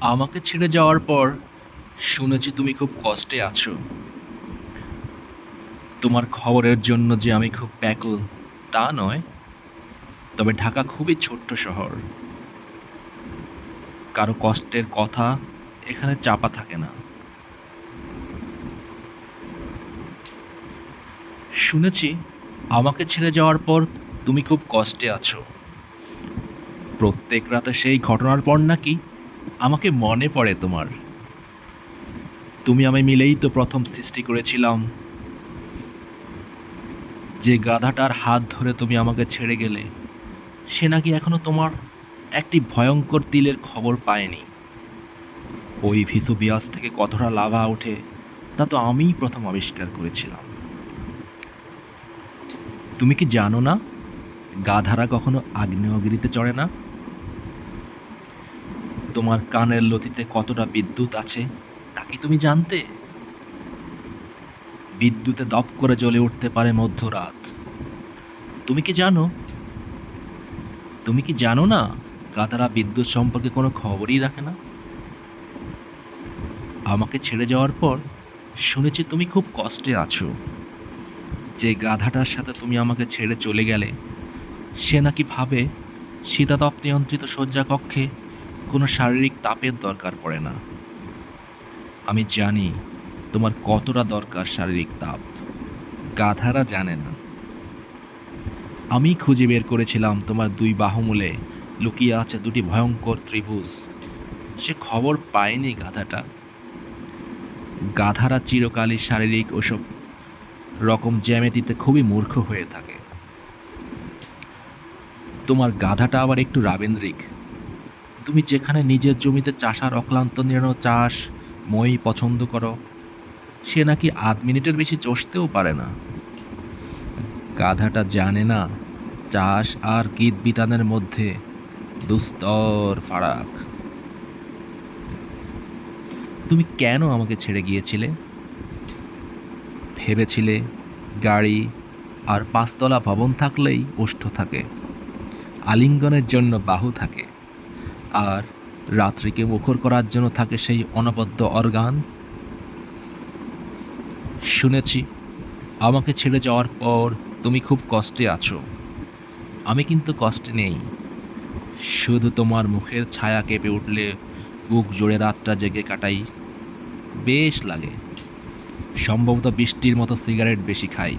আমাকে ছেড়ে যাওয়ার পর শুনেছি তুমি খুব কষ্টে আছো। তোমার খবরের জন্য যে আমি খুব ব্যাকুল, তা নয়। তবে ঢাকা খুবই ছোট্ট শহর। কারও কষ্টের কথা এখানে চাপা থাকে না। শুনেছি আমাকে ছেড়ে যাওয়ার পর তুমি খুব কষ্টে আছো। প্রত্যেক রাতে সেই ঘটনার পর নাকি আমাকে মনে পড়ে তোমার। তুমি আমি মিলেই তো প্রথম সৃষ্টি করেছিলাম। যে গাধাটার হাত ধরে তুমি আমাকে ছেড়ে গেলে, সে নাকি এখনও তোমার একটি ভয়ঙ্কর তিলের খবর পায়নি। ওই ভিসু বিয়াস থেকে কতটা লাভা ওঠে, তা তো আমিই প্রথম আবিষ্কার করেছিলাম। তুমি কি জানো না, গাধারা কখনো আগ্নেয়গিরিতে চড়ে না? তোমার কানের লতিতে কতটা বিদ্যুৎ আছে, তা কি তুমি জানতে? বিদ্যুতে দপ করে জ্বলে উঠতে পারে মধ্যরাত। তুমি কি জানো? তুমি কি জানো না গাধারা বিদ্যুৎ সম্পর্কে কোনো খবরই রাখে না? আমাকে ছেড়ে যাওয়ার পর শুনেছি তুমি খুব কষ্টে আছো। যে গাধাটার সাথে তুমি আমাকে ছেড়ে চলে গেলে, সে নাকি ভাবে শীতাতপ নিয়ন্ত্রিত শয্যা কক্ষে কোনো শারীরিক তাপের দরকার পড়ে না। আমি জানি তোমার কতটা দরকার শারীরিক তাপ। গাধারা জানে না। আমি খুঁজে বের করেছিলাম তোমার দুই বাহুমূলে লুকিয়ে আছে দুটি ভয়ঙ্কর ত্রিভুজ। সে খবর পায়নি গাধাটা। গাধারা চিরকালই শারীরিক ওসব রকম জ্যামিতিতে খুবই মূর্খ হয়ে থাকে। তোমার গাধাটা আবার একটু রাবেন্দ্রিক। তুমি যেখানে নিজের জমিতে চাষার অক্লান্ত নিরানো চাষ মই পছন্দ করো, সে নাকি আধ মিনিটের বেশি চষতেও পারে না। গাধাটা জানে না চাষ আর গীত বিতানের মধ্যে দুস্তর ফারাক। তুমি কেন আমাকে ছেড়ে গিয়েছিলে? ভেবেছিলে গাড়ি আর পাঁচতলা ভবন থাকলেই ওষ্ঠ থাকে, আলিঙ্গনের জন্য বাহু থাকে। আর রাত্রিকে মুখর করার জন্য থাকে সেই অনবদ্য অর্গান। শুনেছি, আমাকে ছেড়ে যাওয়ার পর তুমি খুব কষ্টে আছো। আমি কিন্তু কষ্টে নেই। শুধু তোমার মুখের ছায়া কেঁপে উঠলে বুক জোড়ে রাতটা জেগে কাটাই। বেশ লাগে। সম্ভবত বৃষ্টির মতো সিগারেট বেশি খাই।